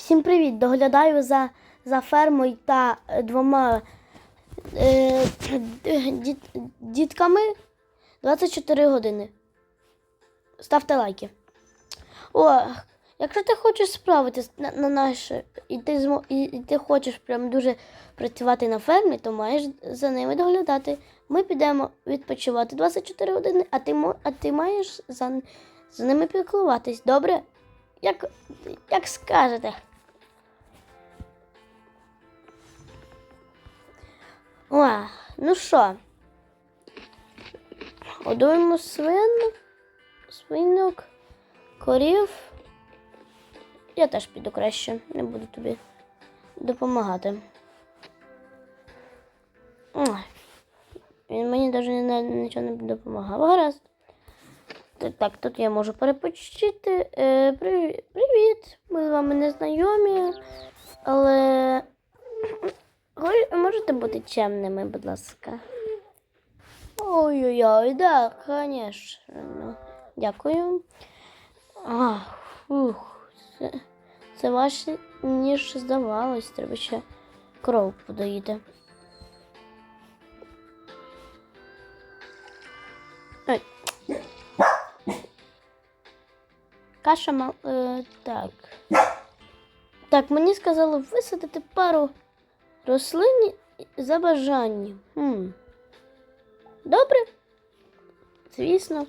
Всім привіт! Доглядаю за, за фермою та е, двома е, діт, дітками 24 години. Ставте лайки. О, якщо ти хочеш справитись на, на наше, і ти, змо, і, і ти хочеш прям дуже працювати на фермі, то маєш за ними доглядати. Ми підемо відпочивати 24 години, а ти, а ти маєш за, за ними піклуватись. Добре? Як, як скажете. О, ну що? Годуємо свин, свинок, корів. Я теж піду краще, не буду тобі допомагати. Він мені навіть нічого не допомагав. Гаразд. Так, тут я можу перепочити. Е, привіт. Ми з вами не знайомі, але можете бути чемними, будь ласка. Ой-ой-ой, да, звісно. Дякую. А, фух. Це, це важче, ніж здавалось. Треба ще кров подоїти. Каша мал. Е, так. Так, мені сказали висадити пару рослин за бажанням. Хм. Добре. Звісно.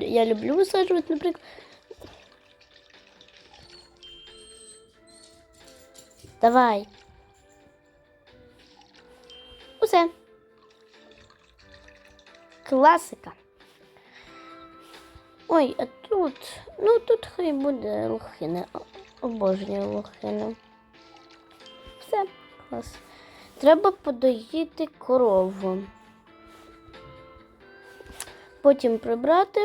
Я люблю висаджувати, наприклад. Давай. Усе. Класика. Ой, а тут. Ну тут хай буде лохина. Обожнюю лохину. Клас. Треба подоїти корову. Потім прибрати.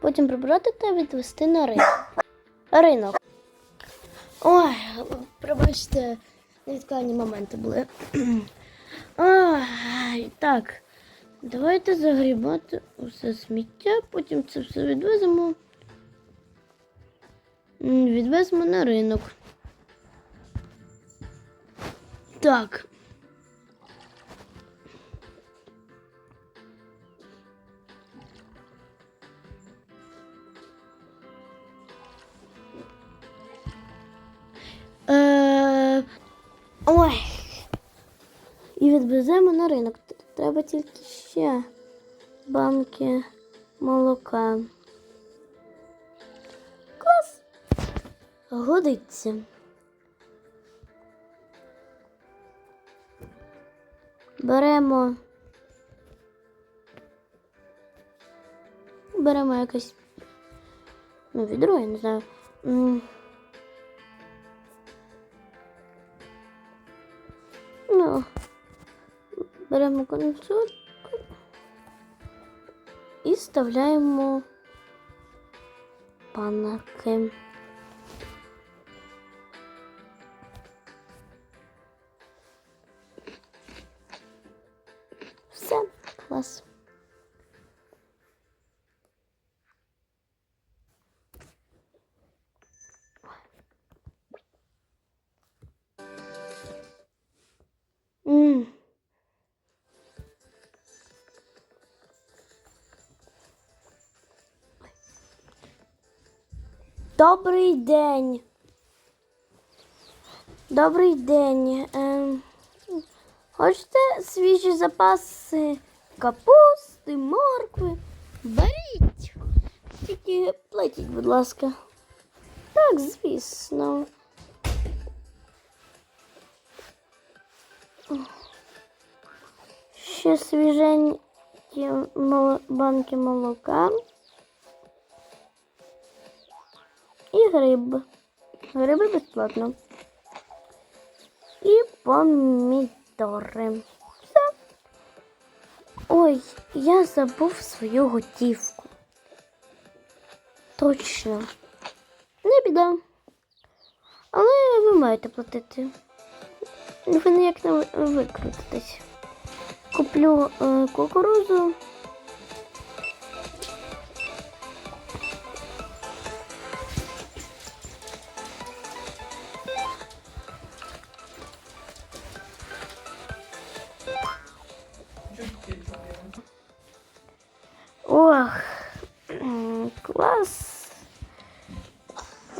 Потім прибрати та відвести на ринок. Ринок. Ой, пробачте, невідкладні моменти були. Ой, так. Давайте загрібати усе сміття, потім це все відвеземо. Відвеземо на ринок. Так. Е, ой. Відвеземо на ринок. Треба тільки ще банки молока. Клас. Годиться. Беремо. Беремо якесь. Ну, відро, я не знаю. Беремо концерт і вставляємо панарки. Все, клас. Добрий день. Добрий день. Ем, хочете свіжі запаси капусти, моркви? Беріть. Тільки платіть, будь ласка. Так, звісно. Ще свіженькі банки молока. Гриб. Гриби безплатно. І помідори. Все. Ой, я забув свою готівку. Точно. Не біда. Але ви маєте платити. ви ніяк не викрутитесь. Куплю е, кукурузу.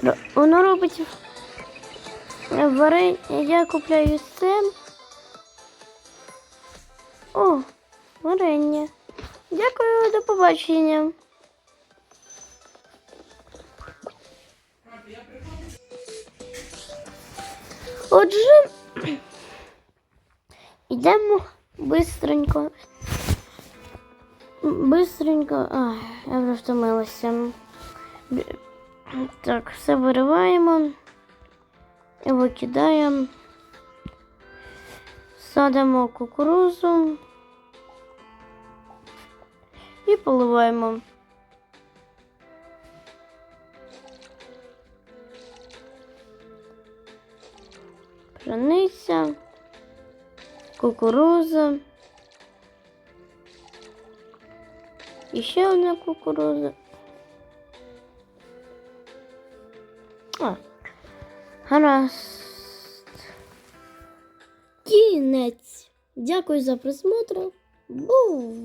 М, Воно робить варення. Я купляю це. О, варення. Дякую, до побачення. Отже, йдемо бистренько. Бистренько. Ай, я вже втомилася. Так, все вириваємо. Викидаємо. Садимо кукурузу. І поливаємо. Пшениця, кукуруза. І ще одна кукуруза. А, гаразд. Кінець. Дякую за просмотр. Бувайте.